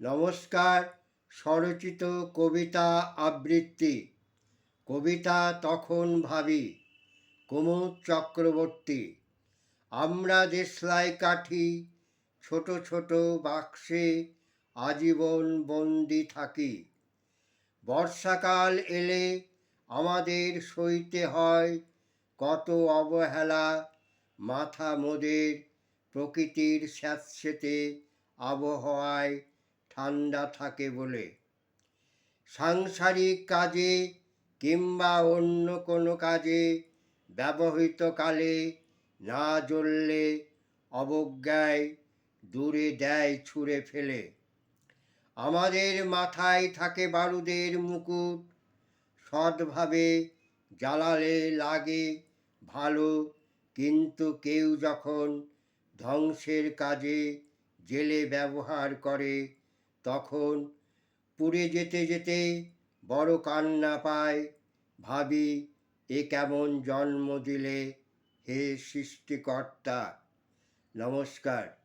নমস্কার, স্বরচিত কবিতা আবৃত্তি। কবিতা তখন ভাবি, কুমুদ চক্রবর্তী, আমরা দেশলাই কাঠি, ছোট ছোট বাক্সে আজীবন বন্দি থাকি। বর্ষাকাল এলে আমাদের সইতে হয় কত অবহেলা, মাথা মোদের প্রকৃতির স্যাঁতসেতে আবহাওয়ায় ঠান্ডা থাকে বলে। সাংসারিক কাজে কিংবা অন্য কোনো কাজে ব্যবহৃত কালে না জ্বললে অবজ্ঞায় দূরে দেয় ছুঁড়ে ফেলে। আমাদের মাথায় থাকে বারুদের মুকুট, সৎভাবে জ্বালালে লাগে ভালো, কিন্তু কেউ যখন ধ্বংসের কাজে জেলে ব্যবহার করে তখন পুড়ে যেতে যেতে বড় কান্না পায়। ভাবি, এ কেমন জন্ম দিলে হে সৃষ্টিকর্তা। নমস্কার।